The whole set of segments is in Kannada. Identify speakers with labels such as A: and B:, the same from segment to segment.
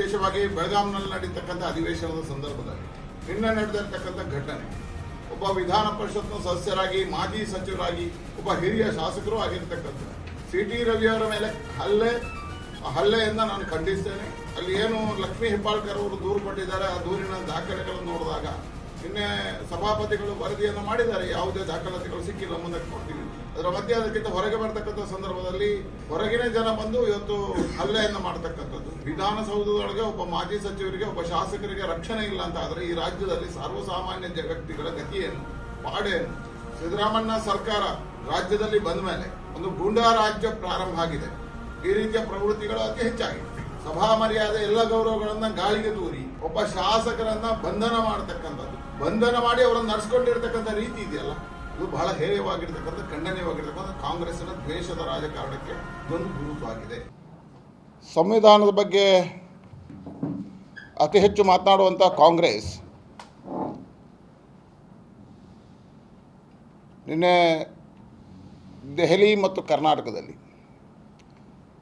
A: ವಿಶೇಷವಾಗಿ ಬೆಳಗಾಂನಲ್ಲಿ ನಡೀತಕ್ಕಂಥ ಅಧಿವೇಶನದ ಸಂದರ್ಭದಲ್ಲಿ ನಿನ್ನೆ ನಡೆದಿರ್ತಕ್ಕಂಥ ಘಟನೆ. ಒಬ್ಬ ವಿಧಾನ ಪರಿಷತ್ನ ಸದಸ್ಯರಾಗಿ, ಮಾಜಿ ಸಚಿವರಾಗಿ, ಒಬ್ಬ ಹಿರಿಯ ಶಾಸಕರು ಆಗಿರ್ತಕ್ಕಂಥ ಸಿ ಟಿ ರವಿಯವರ ಮೇಲೆ ಹಲ್ಲೆ ಹಲ್ಲೆ ಹಲ್ಲೆಯಿಂದ ನಾನು ಖಂಡಿಸ್ತೇನೆ. ಅಲ್ಲಿ ಏನು ಲಕ್ಷ್ಮೀ ಹೆಬ್ಬಾಳ್ಕರ್ ಅವರು ದೂರು ಕೊಟ್ಟಿದ್ದಾರೆ, ಆ ದೂರಿನ ದಾಖಲೆಗಳನ್ನು ನೋಡಿದಾಗ ನಿನ್ನೆ ಸಭಾಪತಿಗಳು ವರದಿಯನ್ನು ಮಾಡಿದ್ದಾರೆ. ಯಾವುದೇ ದಾಖಲಾತಿಗಳು ಸಿಕ್ಕಿಲ್ಲ, ಮುಂದಕ್ಕೆ ಕೊಡ್ತೀವಿ. ಅದರ ಮಧ್ಯೆ ಅದಕ್ಕಿಂತ ಹೊರಗೆ ಬರ್ತಕ್ಕಂಥ ಸಂದರ್ಭದಲ್ಲಿ ಹೊರಗಿನ ಜನ ಬಂದು ಇವತ್ತು ಹಲ್ಲೆಯನ್ನು ಮಾಡ್ತಕ್ಕಂಥದ್ದು. ವಿಧಾನಸೌಧದೊಳಗೆ ಒಬ್ಬ ಮಾಜಿ ಸಚಿವರಿಗೆ, ಒಬ್ಬ ಶಾಸಕರಿಗೆ ರಕ್ಷಣೆ ಇಲ್ಲ ಅಂತ ಆದರೆ ಈ ರಾಜ್ಯದಲ್ಲಿ ಸರ್ವಸಾಮಾನ್ಯ ವ್ಯಕ್ತಿಗಳ ಗತಿ ಏನು ಪಾಡೇನು ಸಿದ್ದರಾಮಣ್ಣ ಸರ್ಕಾರ ರಾಜ್ಯದಲ್ಲಿ ಬಂದ ಮೇಲೆ ಒಂದು ಗುಂಡಾ ರಾಜ್ಯ ಪ್ರಾರಂಭ ಆಗಿದೆ. ಈ ರೀತಿಯ ಪ್ರವೃತ್ತಿಗಳು ಅತಿ ಹೆಚ್ಚಾಗಿದೆ. ಸಭಾ ಮರ್ಯಾದೆ ಎಲ್ಲ ಗೌರವಗಳನ್ನು ಗಾಳಿಗೆ ತೂರಿ. ಒಬ್ಬ ಶಾಸಕರನ್ನ ಬಂಧನ ಮಾಡತಕ್ಕಂಥದ್ದು. ಬಂಧನ ಮಾಡಿ ಅವರನ್ನು ನಡ್ಸ್ಕೊಂಡಿರ್ತಕ್ಕಂಥ ರೀತಿ ಇದೆಯಲ್ಲ? ಇದು ಬಹಳ ಹೇಯವಾಗಿರ್ತಕ್ಕಂಥ ಖಂಡನೀಯವಾಗಿರ್ತಕ್ಕಂಥ ಕಾಂಗ್ರೆಸ್ನ ದ್ವೇಷದ ರಾಜಕಾರಣಕ್ಕೆ ಒಂದು ಗುರುತಾಗಿದೆ. ಸಂವಿಧಾನದ ಬಗ್ಗೆ ಅತಿ ಹೆಚ್ಚು ಮಾತನಾಡುವಂಥ ಕಾಂಗ್ರೆಸ್ ನಿನ್ನೆ ದೆಹಲಿ ಮತ್ತು ಕರ್ನಾಟಕದಲ್ಲಿ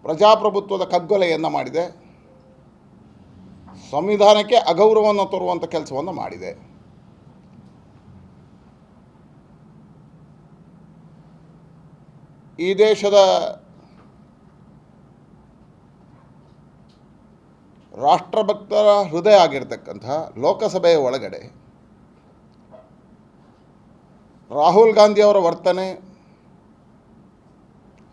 A: ಪ್ರಜಾಪ್ರಭುತ್ವದ ಕಗ್ಗೊಲೆಯನ್ನು ಮಾಡಿದೆ. ಸಂವಿಧಾನಕ್ಕೆ ಅಗೌರವವನ್ನು ತರುವಂಥ ಕೆಲಸವನ್ನು ಮಾಡಿದೆ. ಈ ದೇಶದ ರಾಷ್ಟ್ರಭಕ್ತರ ಹೃದಯ ಆಗಿರ್ತಕ್ಕಂಥ ಲೋಕಸಭೆಯ ಒಳಗಡೆ ರಾಹುಲ್ ಗಾಂಧಿಯವರ ವರ್ತನೆ,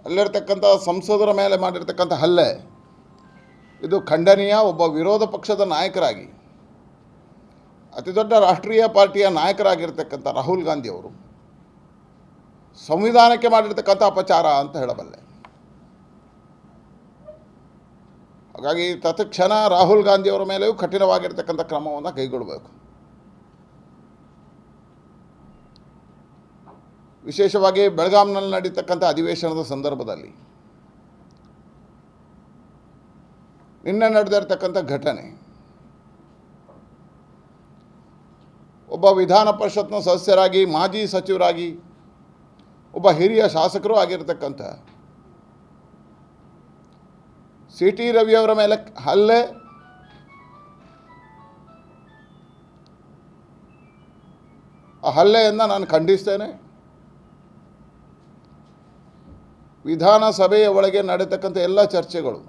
A: ಅಲ್ಲಿರ್ತಕ್ಕಂಥ ಸಂಸದರ ಮೇಲೆ ಮಾಡಿರ್ತಕ್ಕಂಥ ಹಲ್ಲೆ ಇದು ಖಂಡನೀಯ, ಒಬ್ಬ ವಿರೋಧ ಪಕ್ಷದ ನಾಯಕರಾಗಿ, ಅತಿ ದೊಡ್ಡ ರಾಷ್ಟ್ರೀಯ ಪಾರ್ಟಿಯ ನಾಯಕರಾಗಿರ್ತಕ್ಕಂಥ ರಾಹುಲ್ ಗಾಂಧಿಯವರು ಸಂವಿಧಾನಕ್ಕೆ ಮಾಡಿರ್ತಕ್ಕಂಥ ಅಪಚಾರ ಅಂತ ಹೇಳಬಲ್ಲೆ. ಹಾಗಾಗಿ ತತ್ಕ್ಷಣ ರಾಹುಲ್ ಗಾಂಧಿಯವರ ಮೇಲೆಯೂ ಕಠಿಣವಾಗಿರ್ತಕ್ಕಂಥ ಕ್ರಮವನ್ನು ಕೈಗೊಳ್ಳಬೇಕು. ವಿಶೇಷವಾಗಿ ಬೆಳಗಾಂನಲ್ಲಿ ನಡೀತಕ್ಕಂಥ ಅಧಿವೇಶನದ ಸಂದರ್ಭದಲ್ಲಿ ನಿನ್ನೆ ನಡೆದಿರ್ತಕ್ಕಂಥ ಘಟನೆ. ಒಬ್ಬ ವಿಧಾನ ಪರಿಷತ್ನ ಸದಸ್ಯರಾಗಿ, ಮಾಜಿ ಸಚಿವರಾಗಿ, ಒಬ್ಬ ಹಿರಿಯ ಶಾಸಕರು ಆಗಿರ್ತಕ್ಕಂಥ ಸಿ ಟಿ ರವಿಯವರ ಮೇಲೆ ಹಲ್ಲೆ. ಆ ಹಲ್ಲೆಯನ್ನು ನಾನು ಖಂಡಿಸ್ತೇನೆ. ವಿಧಾನಸಭೆಯ ಒಳಗೆ ನಡೆತಕ್ಕಂಥ ಎಲ್ಲ ಚರ್ಚೆಗಳು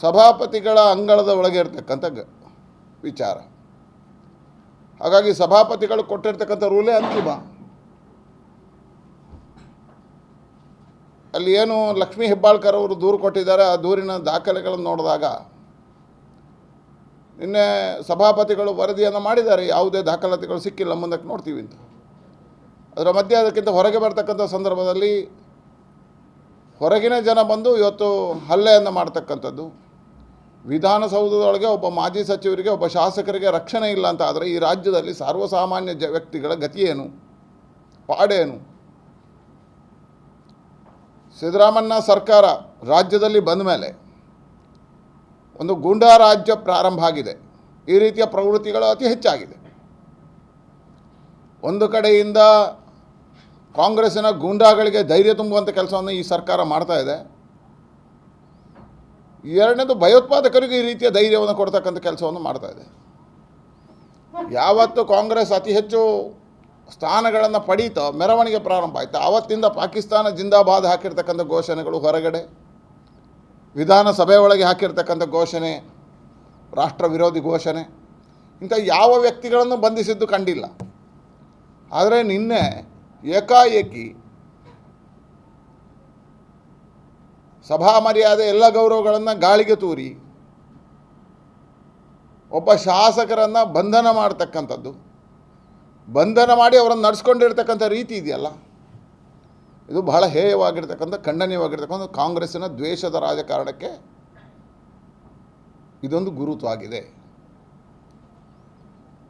A: ಸಭಾಪತಿಗಳ ಅಂಗಳದ ಒಳಗೆ ಇರ್ತಕ್ಕಂಥ ವಿಚಾರ. ಹಾಗಾಗಿ ಸಭಾಪತಿಗಳು ಕೊಟ್ಟಿರ್ತಕ್ಕಂಥ ರೂಲೇ ಅಂತಿಮ. ಅಲ್ಲಿ ಏನು ಲಕ್ಷ್ಮೀ ಹೆಬ್ಬಾಳ್ಕರ್ ಅವರು ದೂರು ಕೊಟ್ಟಿದ್ದಾರೆ, ಆ ದೂರಿನ ದಾಖಲೆಗಳನ್ನು ನೋಡಿದಾಗ. ನಿನ್ನೆ ಸಭಾಪತಿಗಳು ವರದಿಯನ್ನು ಮಾಡಿದ್ದಾರೆ, ಯಾವುದೇ ದಾಖಲಾತಿಗಳು ಸಿಕ್ಕಿಲ್ಲ, ಮುಂದಕ್ಕೆ ನೋಡ್ತೀವಿ ಅಂತ. ಅದರ ಮಧ್ಯೆ ಅದಕ್ಕಿಂತ ಹೊರಗೆ ಬರ್ತಕ್ಕಂಥ ಸಂದರ್ಭದಲ್ಲಿ ಹೊರಗಿನ ಜನ ಬಂದು ಇವತ್ತು ಹಲ್ಲೆಯನ್ನು ಮಾಡ್ತಕ್ಕಂಥದ್ದು. ವಿಧಾನಸೌಧದೊಳಗೆ ಒಬ್ಬ ಮಾಜಿ ಸಚಿವರಿಗೆ, ಒಬ್ಬ ಶಾಸಕರಿಗೆ ರಕ್ಷಣೆ ಇಲ್ಲ ಅಂತ ಆದರೆ ಈ ರಾಜ್ಯದಲ್ಲಿ ಸರ್ವಸಾಮಾನ್ಯ ಜ ವ್ಯಕ್ತಿಗಳ ಗತಿಯೇನು ಪಾಡೇನು? ಸಿದ್ದರಾಮಣ್ಣ ಸರ್ಕಾರ ರಾಜ್ಯದಲ್ಲಿ ಬಂದ ಮೇಲೆ ಒಂದು ಗೂಂಡಾ ರಾಜ್ಯ ಪ್ರಾರಂಭ ಆಗಿದೆ. ಈ ರೀತಿಯ ಪ್ರವೃತ್ತಿಗಳು ಅತಿ ಹೆಚ್ಚಾಗಿದೆ. ಒಂದು ಕಡೆಯಿಂದ ಕಾಂಗ್ರೆಸ್ಸಿನ ಗೂಂಡಾಗಳಿಗೆ ಧೈರ್ಯ ತುಂಬುವಂಥ ಕೆಲಸವನ್ನು ಈ ಸರ್ಕಾರ ಮಾಡ್ತಾ ಇದೆ. ಎರಡನೇದು ಭಯೋತ್ಪಾದಕರಿಗೂ ಈ ರೀತಿಯ ಧೈರ್ಯವನ್ನು ಕೊಡ್ತಕ್ಕಂಥ ಕೆಲಸವನ್ನು ಮಾಡ್ತಾ ಇದೆ. ಯಾವತ್ತು ಕಾಂಗ್ರೆಸ್ ಅತಿ ಹೆಚ್ಚು ಸ್ಥಾನಗಳನ್ನು ಪಡೀತೋ, ಮೆರವಣಿಗೆ ಪ್ರಾರಂಭ ಆಯಿತು. ಆವತ್ತಿಂದ ಪಾಕಿಸ್ತಾನ ಜಿಂದಾಬಾದ್ ಹಾಕಿರ್ತಕ್ಕಂಥ ಘೋಷಣೆಗಳು ಹೊರಗಡೆ. ವಿಧಾನಸಭೆ ಒಳಗೆ ಹಾಕಿರ್ತಕ್ಕಂಥ ಘೋಷಣೆ, ರಾಷ್ಟ್ರ ವಿರೋಧಿ ಘೋಷಣೆ. ಇಂಥ ಯಾವ ವ್ಯಕ್ತಿಗಳನ್ನು ಬಂಧಿಸಿದ್ದು ಕಂಡಿಲ್ಲ. ಆದರೆ ನಿನ್ನೆ ಏಕಾಏಕಿ ಸಭಾ ಮರ್ಯಾದೆ ಎಲ್ಲ ಗೌರವಗಳನ್ನು ಗಾಳಿಗೆ ತೂರಿ. ಒಬ್ಬ ಶಾಸಕರನ್ನು ಬಂಧನ ಮಾಡ್ತಕ್ಕಂಥದ್ದು. ಬಂಧನ ಮಾಡಿ ಅವರನ್ನು ನಡೆಸ್ಕೊಂಡಿರ್ತಕ್ಕಂಥ ರೀತಿ ಇದೆಯಲ್ಲ? ಇದು ಬಹಳ ಹೇಯವಾಗಿರ್ತಕ್ಕಂಥ, ಖಂಡನೀಯವಾಗಿರ್ತಕ್ಕಂಥ ಕಾಂಗ್ರೆಸ್ಸಿನ ದ್ವೇಷದ ರಾಜಕಾರಣಕ್ಕೆ ಇದೊಂದು ಗುರುತ್ವಾಗಿದೆ.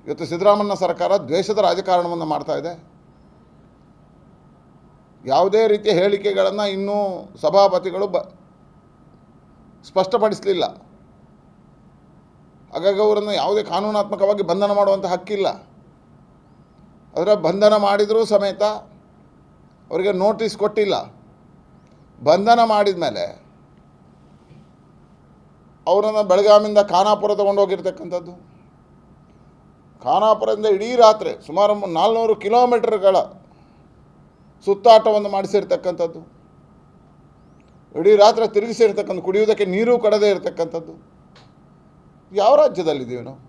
A: ಇವತ್ತು ಸಿದ್ದರಾಮಣ್ಣ ಸರ್ಕಾರ ದ್ವೇಷದ ರಾಜಕಾರಣವನ್ನು ಮಾಡ್ತಾ ಇದೆ. ಯಾವುದೇ ರೀತಿಯ ಹೇಳಿಕೆಗಳನ್ನು ಇನ್ನೂ ಸಭಾಪತಿಗಳು ಬ ಸ್ಪಷ್ಟಪಡಿಸಲಿಲ್ಲ. ಹಾಗಾಗಿ ಅವರನ್ನು ಯಾವುದೇ ಕಾನೂನಾತ್ಮಕವಾಗಿ ಬಂಧನ ಮಾಡುವಂಥ ಹಕ್ಕಿಲ್ಲ. ಅದರ ಬಂಧನ ಮಾಡಿದರೂ ಸಮೇತ ಅವರಿಗೆ ನೋಟಿಸ್ ಕೊಟ್ಟಿಲ್ಲ. ಬಂಧನ ಮಾಡಿದ ಮೇಲೆ ಅವರನ್ನು ಬೆಳಗಾಮಿಂದ ಖಾನಾಪುರ ತೊಗೊಂಡೋಗಿರ್ತಕ್ಕಂಥದ್ದು ಖಾನಾಪುರದಿಂದ ಇಡೀ ರಾತ್ರಿ ಸುಮಾರು ನಾಲ್ನೂರು ಕಿಲೋಮೀಟರ್ಗಳ ಸುತ್ತಾಟವನ್ನು ಮಾಡಿಸಿರ್ತಕ್ಕಂಥದ್ದು. ಇಡೀ ರಾತ್ರಿ ತಿರುಗಿಸಿರ್ತಕ್ಕಂಥ ಕುಡಿಯುವುದಕ್ಕೆ ನೀರು ಕಡದೇ ಇರತಕ್ಕಂಥದ್ದು. ಯಾವ ರಾಜ್ಯದಲ್ಲಿದ್ದೀವಿ ನಾವು?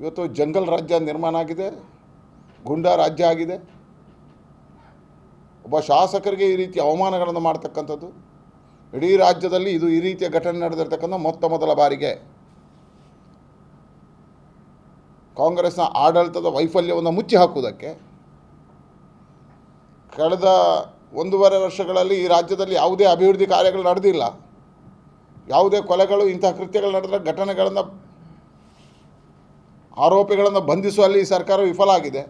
A: ಇವತ್ತು ಜಂಗಲ್ ರಾಜ್ಯ ನಿರ್ಮಾಣ ಆಗಿದೆ, ಗುಂಡಾ ರಾಜ್ಯ ಆಗಿದೆ. ಒಬ್ಬ ಶಾಸಕರಿಗೆ ಈ ರೀತಿ ಅವಮಾನಗಳನ್ನು ಮಾಡ್ತಕ್ಕಂಥದ್ದು. ಇಡೀ ರಾಜ್ಯದಲ್ಲಿ ಇದು ಈ ರೀತಿಯ ಘಟನೆ ನಡೆದಿರ್ತಕ್ಕಂಥ ಮೊತ್ತ ಮೊದಲ ಬಾರಿಗೆ. ಕಾಂಗ್ರೆಸ್ನ ಆಡಳಿತದ ವೈಫಲ್ಯವನ್ನು ಮುಚ್ಚಿ ಹಾಕುವುದಕ್ಕೆ ಕಳೆದ ಒಂದೂವರೆ ವರ್ಷಗಳಲ್ಲಿ ಈ ರಾಜ್ಯದಲ್ಲಿ ಯಾವುದೇ ಅಭಿವೃದ್ಧಿ ಕಾರ್ಯಗಳು ನಡೆದಿಲ್ಲ. ಯಾವುದೇ ಕೊಲೆಗಳು, ಇಂತಹ ಕೃತ್ಯಗಳು ನಡೆದ ಘಟನೆಗಳನ್ನು, ಆರೋಪಿಗಳನ್ನು ಬಂಧಿಸುವಲ್ಲಿ ಸರ್ಕಾರ ವಿಫಲ ಆಗಿದೆ.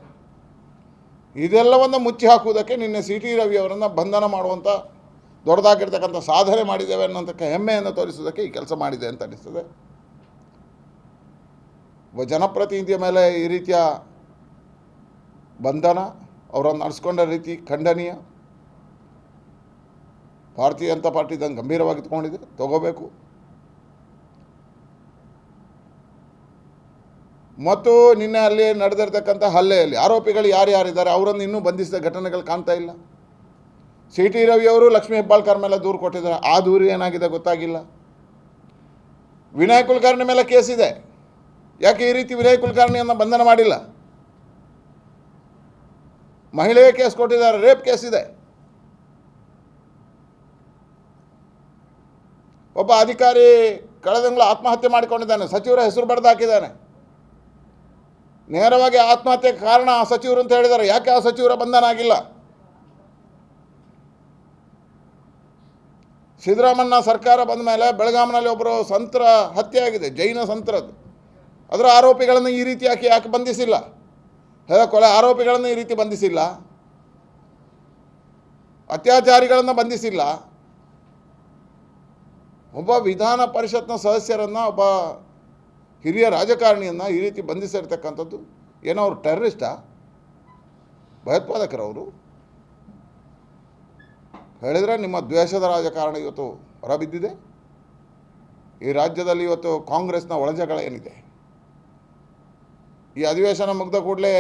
A: ಇದೆಲ್ಲವನ್ನು ಮುಚ್ಚಿ ಹಾಕುವುದಕ್ಕೆ ನಿನ್ನೆ ಸಿ ಟಿ ರವಿ ಅವರನ್ನು ಬಂಧನ ಮಾಡುವಂಥ ದೊಡ್ಡದಾಗಿರ್ತಕ್ಕಂಥ ಸಾಧನೆ ಮಾಡಿದ್ದೇವೆ ಅನ್ನೋಂಥ ಹೆಮ್ಮೆಯನ್ನು ತೋರಿಸೋದಕ್ಕೆ ಈ ಕೆಲಸ ಮಾಡಿದೆ ಅಂತ ಅನ್ನಿಸ್ತದೆ ಜನಪ್ರತಿನಿಧಿಯ ಮೇಲೆ ಈ ರೀತಿಯ ಬಂಧನ ಅವರನ್ನು ನಡೆಸ್ಕೊಂಡ ರೀತಿ ಖಂಡನೀಯ. ಭಾರತೀಯ ಜನತಾ ಪಾರ್ಟಿ ಇದನ್ನು ಗಂಭೀರವಾಗಿ ತಗೊಂಡಿದೆ, ತಗೋಬೇಕು. ಮತ್ತು ನಿನ್ನೆ ಅಲ್ಲಿ ನಡೆದಿರ್ತಕ್ಕಂಥ ಹಲ್ಲೆಯಲ್ಲಿ ಆರೋಪಿಗಳು ಯಾರ್ಯಾರಿದ್ದಾರೆ ಅವರನ್ನು ಇನ್ನೂ ಬಂಧಿಸಿದ ಘಟನೆಗಳು ಕಾಣ್ತಾ ಇಲ್ಲ. ಸಿ ಟಿ ರವಿಯವರು ಲಕ್ಷ್ಮೀ ಹೆಬ್ಬಾಳ್ಕರ್ ಮೇಲೆ ದೂರು ಕೊಟ್ಟಿದ್ದಾರೆ. ಆ ದೂರು ಏನಾಗಿದೆ ಗೊತ್ತಾಗಿಲ್ಲ. ವಿನಯ್ ಕುಲಕರ್ಣಿ ಮೇಲೆ ಕೇಸಿದೆ ಯಾಕೆ ಈ ರೀತಿ ವಿನಯ್ ಕುಲಕರ್ಣಿಯನ್ನು ಬಂಧನ ಮಾಡಿಲ್ಲ? ಮಹಿಳೆಯ ಕೇಸ್ ಕೊಟ್ಟಿದ್ದಾರೆ, ರೇಪ್ ಕೇಸ್ ಇದೆ. ಒಬ್ಬ ಅಧಿಕಾರಿ ಕಳೆದ ತಿಂಗಳು ಆತ್ಮಹತ್ಯೆ ಮಾಡಿಕೊಂಡಿದ್ದಾನೆ, ಸಚಿವರ ಹೆಸರು ಬರೆದು ಹಾಕಿದ್ದಾನೆ ನೇರವಾಗಿ ಆತ್ಮಹತ್ಯೆಗೆ ಕಾರಣ ಆ ಸಚಿವರು ಅಂತ ಹೇಳಿದ್ದಾರೆ, ಯಾಕೆ ಆ ಸಚಿವರ ಬಂಧನ ಆಗಿಲ್ಲ? ಸಿದ್ದರಾಮಣ್ಣ ಸರ್ಕಾರ ಬಂದ ಮೇಲೆ ಬೆಳಗಾಂನಲ್ಲಿ ಒಬ್ಬರು ಸಂತರ ಹತ್ಯೆ ಆಗಿದೆ ಜೈನ ಸಂತರದ್ದು ಅದರ ಆರೋಪಿಗಳನ್ನು ಈ ರೀತಿ ಯಾಕೆ ಬಂಧಿಸಿಲ್ಲ? ಕೊಲೆ ಆರೋಪಿಗಳನ್ನು ಈ ರೀತಿ ಬಂಧಿಸಿಲ್ಲ. ಅತ್ಯಾಚಾರಿಗಳನ್ನು ಬಂಧಿಸಿಲ್ಲ. ಒಬ್ಬ ವಿಧಾನ ಪರಿಷತ್ನ ಸದಸ್ಯರನ್ನು, ಒಬ್ಬ ಹಿರಿಯ ರಾಜಕಾರಣಿಯನ್ನು ಈ ರೀತಿ ಬಂಧಿಸಿರ್ತಕ್ಕಂಥದ್ದು ಏನೋ ಅವರು ಟೆರರಿಸ್ಟಾ, ಭಯೋತ್ಪಾದಕರವರು. ಹೇಳಿದರೆ ನಿಮ್ಮ ದ್ವೇಷದ ರಾಜಕಾರಣ ಇವತ್ತು ಹೊರಬಿದ್ದಿದೆ. ಈ ರಾಜ್ಯದಲ್ಲಿ ಇವತ್ತು ಕಾಂಗ್ರೆಸ್ನ ಒಳಜಗಳ ಏನಿದೆ? ಈ ಅಧಿವೇಶನ ಮುಗ್ದ ಕೂಡಲೇ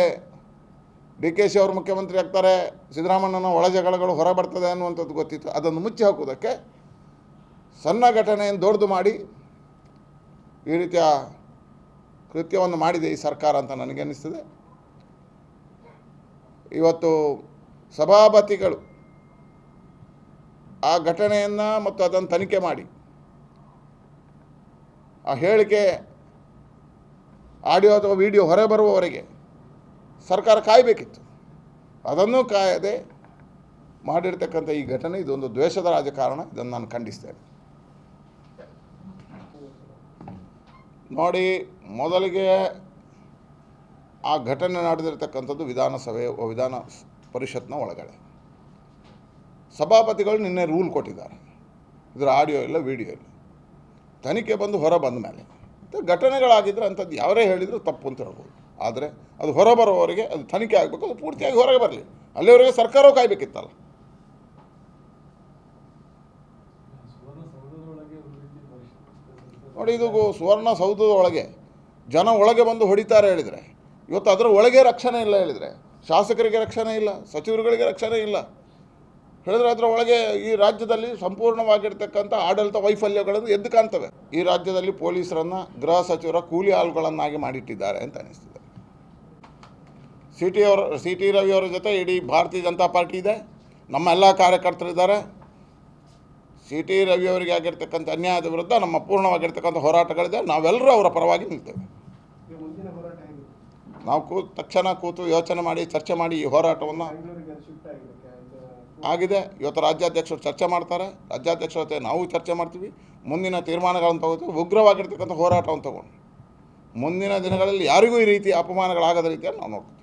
A: ಡಿ ಕೆ ಶಿ ಅವರು ಮುಖ್ಯಮಂತ್ರಿ ಆಗ್ತಾರೆ ಸಿದ್ದರಾಮಣ್ಣನ ಒಳಜಗಳಗಳು ಹೊರ ಬರ್ತದೆ ಅನ್ನುವಂಥದ್ದು ಗೊತ್ತಿತ್ತು. ಅದನ್ನು ಮುಚ್ಚಿ ಹಾಕೋದಕ್ಕೆ ಸಣ್ಣ ಘಟನೆಯನ್ನು ದೊಡ್ಡದು ಮಾಡಿ ಈ ರೀತಿಯ ಕೃತ್ಯವನ್ನು ಮಾಡಿದೆ ಈ ಸರ್ಕಾರ ಅಂತ ನನಗೆ ಅನ್ನಿಸ್ತದೆ. ಇವತ್ತು ಸಭಾಪತಿಗಳು ಆ ಘಟನೆಯನ್ನು ಮತ್ತು ಅದನ್ನು ತನಿಖೆ ಮಾಡಿ ಆ ಹೇಳಿಕೆ ಆಡಿಯೋ ಅಥವಾ ವಿಡಿಯೋ ಹೊರ ಬರುವವರೆಗೆ ಸರ್ಕಾರ ಕಾಯಬೇಕಿತ್ತು. ಅದನ್ನು ಕಾಯದೆ ಮಾಡಿರ್ತಕ್ಕಂಥ ಈ ಘಟನೆ, ಇದೊಂದು ದ್ವೇಷದ ರಾಜಕಾರಣ, ಇದನ್ನು ನಾನು ಖಂಡಿಸ್ತೇನೆ. ನೋಡಿ, ಮೊದಲಿಗೆ ಆ ಘಟನೆ ನಡೆದಿರ್ತಕ್ಕಂಥದ್ದು ವಿಧಾನಸಭೆ, ವಿಧಾನ ಪರಿಷತ್ನ ಒಳಗಡೆ. ಸಭಾಪತಿಗಳು ನಿನ್ನೆ ರೂಲ್ ಕೊಟ್ಟಿದ್ದಾರೆ. ಇದರ ಆಡಿಯೋ ಇಲ್ಲ, ವಿಡಿಯೋ ಇಲ್ಲ. ತನಿಖೆ ಬಂದು ಹೊರ ಬಂದ ಮೇಲೆ. ಘಟನೆಗಳಾಗಿದ್ದರೆ ಅಂಥದ್ದು ಯಾರೇ ಹೇಳಿದರೂ ತಪ್ಪು ಅಂತ ಹೇಳ್ಬೋದು. ಆದರೆ ಅದು ಹೊರಬರೋವರೆಗೆ ಅದು ತನಿಖೆ ಆಗಬೇಕು, ಅದು ಪೂರ್ತಿಯಾಗಿ ಹೊರಗೆ ಬರಲಿ. ಅಲ್ಲಿವರೆಗೆ ಸರ್ಕಾರವು ಕಾಯಬೇಕಿತ್ತಲ್ಲ. ನೋಡಿ, ಇದು ಸುವರ್ಣ ಸೌಧದ ಒಳಗೆ ಜನ ಒಳಗೆ ಬಂದು ಹೊಡಿತಾರೆ ಹೇಳಿದರೆ. ಇವತ್ತು ಅದರ ಒಳಗೆ ರಕ್ಷಣೆ ಇಲ್ಲ ಹೇಳಿದರೆ. ಶಾಸಕರಿಗೆ ರಕ್ಷಣೆ ಇಲ್ಲ, ಸಚಿವರುಗಳಿಗೆ ರಕ್ಷಣೆ ಇಲ್ಲ. ಹೇಳಿದ್ರೆ ಅದರ ಒಳಗೆ ಈ ರಾಜ್ಯದಲ್ಲಿ ಸಂಪೂರ್ಣವಾಗಿರ್ತಕ್ಕಂಥ ಆಡಳಿತ ವೈಫಲ್ಯಗಳನ್ನು ಎದ್ದು ಕಾಣ್ತವೆ. ಈ ರಾಜ್ಯದಲ್ಲಿ ಪೊಲೀಸರನ್ನು, ಗೃಹ ಸಚಿವರ ಕೂಲಿ ಆಳುಗಳನ್ನಾಗಿ ಮಾಡಿಟ್ಟಿದ್ದಾರೆ ಅಂತ ಅನಿಸ್ತದೆ. ಸಿ ಟಿ ಅವರ ಸಿ ಟಿ ರವಿ ಅವರ ಜೊತೆ ಇಡೀ ಭಾರತೀಯ ಜನತಾ ಪಾರ್ಟಿ ಇದೆ. ನಮ್ಮ ಎಲ್ಲ ಕಾರ್ಯಕರ್ತರಿದ್ದಾರೆ ಸಿ ಟಿ ರವಿ ಅವರಿಗೆ ಆಗಿರ್ತಕ್ಕಂಥ ಅನ್ಯಾಯದ ವಿರುದ್ಧ ನಮ್ಮ ಪೂರ್ಣವಾಗಿರ್ತಕ್ಕಂಥ ಹೋರಾಟಗಳಿದೆ. ನಾವೆಲ್ಲರೂ ಅವರ ಪರವಾಗಿ ನಿಲ್ತೇವೆ. ನಾವು ಕೂ, ತಕ್ಷಣ ಕೂತು ಯೋಚನೆ ಮಾಡಿ, ಚರ್ಚೆ ಮಾಡಿ ಈ ಹೋರಾಟವನ್ನು ಆಗಿದೆ. ಇವತ್ತು ರಾಜ್ಯಾಧ್ಯಕ್ಷರು ಚರ್ಚೆ ಮಾಡ್ತಾರೆ. ರಾಜ್ಯಾಧ್ಯಕ್ಷರ ಜೊತೆ ನಾವು ಚರ್ಚೆ ಮಾಡ್ತೀವಿ. ಮುಂದಿನ ತೀರ್ಮಾನಗಳನ್ನು ತಗೋತೀವಿ ಉಗ್ರವಾಗಿರ್ತಕ್ಕಂಥ ಹೋರಾಟವನ್ನು ತಗೊಂಡು ಮುಂದಿನ ದಿನಗಳಲ್ಲಿ ಯಾರಿಗೂ ಈ ರೀತಿ ಅಪಮಾನಗಳಾಗದ ರೀತಿಯಲ್ಲಿ ನಾವು ನೋಡ್ತೀವಿ.